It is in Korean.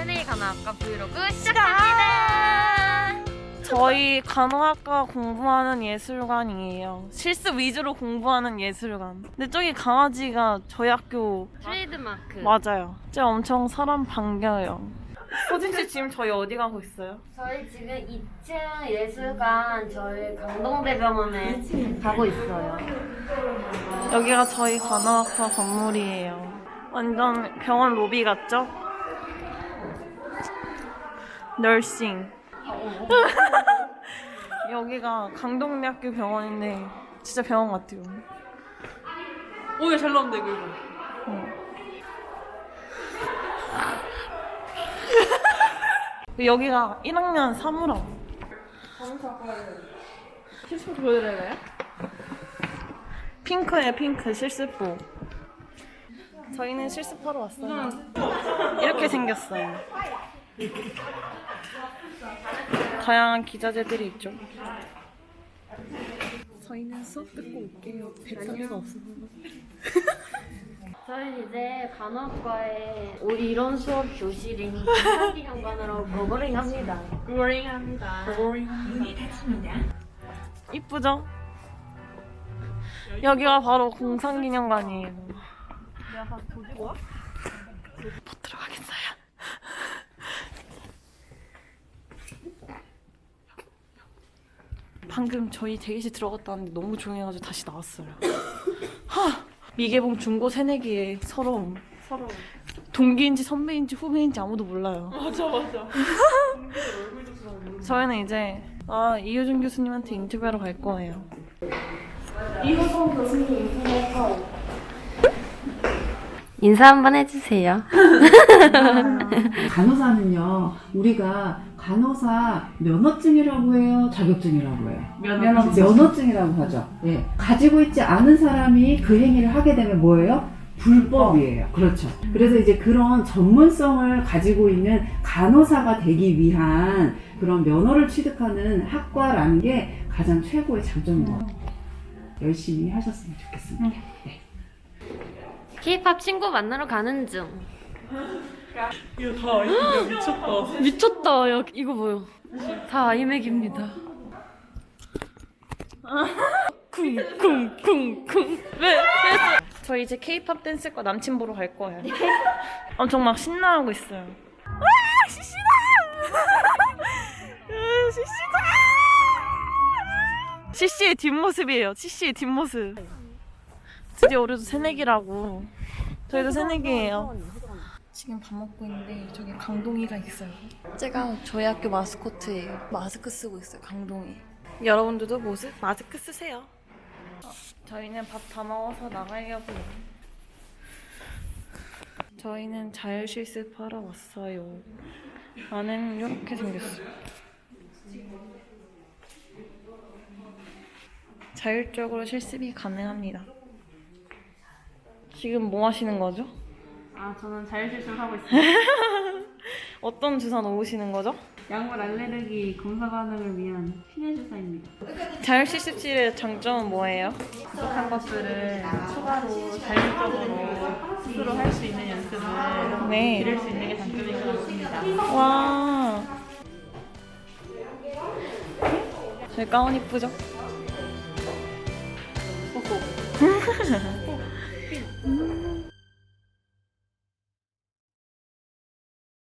새내기 간호학과 브이로그 시작합니다. 저희 간호학과 공부하는 예술관이에요. 실습 위주로 공부하는 예술관. 근데 저기 강아지가 저희 학교 트레이드마크. 맞아요. 진짜 엄청 사람 반겨요. 소진 씨 지금 저희 어디 가고 있어요? 저희 지금 2층 예술관 저희 강동대병원에 가고 있어요. 여기가 저희 간호학과 건물이에요. 완전 병원 로비 같죠? 널싱. 여기가 강동대학교 병원인데 진짜 병원 같아요. 오야 잘 나온다 이거 이거. 여기가 1학년 사물함. 실습 보여드려요? 핑크에 핑크 실습복. 저희는 실습하러 왔어요. 이렇게 생겼어요. 다양한 기자재들이 있죠. 저희는 수업 듣고 올게요. 배터리가 없어서. 저희 이제 간호학과에 오- 이론 수업 교실인 공사기념관으로 버거링 합니다. 고링합니다. 이쁘죠? 여기가 바로 공상기념관이에요. 못 들어가겠어요. 방금 저희 대기실 들어갔다 왔는데 너무 조용해가지고 다시 나왔어요. 하! 미개봉 중고 새내기의 서러움. 서로. 동기인지 선배인지 후배인지 아무도 몰라요. 맞아 맞아. 저희는 이제 아 이효준 교수님한테 인터뷰하러 갈 거예요. 인사 한번 해주세요. 간호사는요, 우리가 간호사 면허증이라고 해요, 자격증이라고 해요. 면허증. 면허증이라고 하죠. 예. 가지고 있지 않은 사람이 그 행위를 하게 되면 뭐예요? 불법이에요. 그렇죠. 그래서 이제 그런 전문성을 가지고 있는 간호사가 되기 위한 그런 면허를 취득하는 학과라는 게 가장 최고의 장점인 것 같아요. 열심히 하셨으면 좋겠습니다. K-팝 친구 만나러 가는 중. 이거 다 미쳤다. 미쳤 다. 야, 이거 뭐요? 다 아이맥입니다. 쿵쿵쿵쿵. 왜? 왜? 저 이제 케이팝 댄스과 남친 보러 갈 거예요. 엄청 막 신나하고 있어요. 와 시시다! 으, 시시다! 시시의 뒷모습이에요. 시시의 뒷모습. 드디어 우리도 새내기라고. 저희도 새내기예요. 지금 밥 먹고 있는데 저기 강동이가 있어요. 제가 저희 학교 마스코트예요. 마스크 쓰고 있어요. 강동이. 여러분들도 모습 마스크 쓰세요. 저희는 밥 다 먹어서 나가려고요. 저희는 자율 실습하러 왔어요. 안은 이렇게 생겼어요. 자율적으로 실습이 가능합니다. 지금 뭐 하시는 거죠? 아 저는 자율실습 하고 있어요. 어떤 주사 놓으시는 거죠? 약물 알레르기 검사 반응을 위한 피내 주사입니다. 자율 실습실의 장점은 뭐예요? 부족한 것들을 추가로 자율적으로 스스로 할 수 있는 연습을 네. 기를 수 있는 게 장점인 것 같습니다. 와. 제 가운 이쁘죠? 음.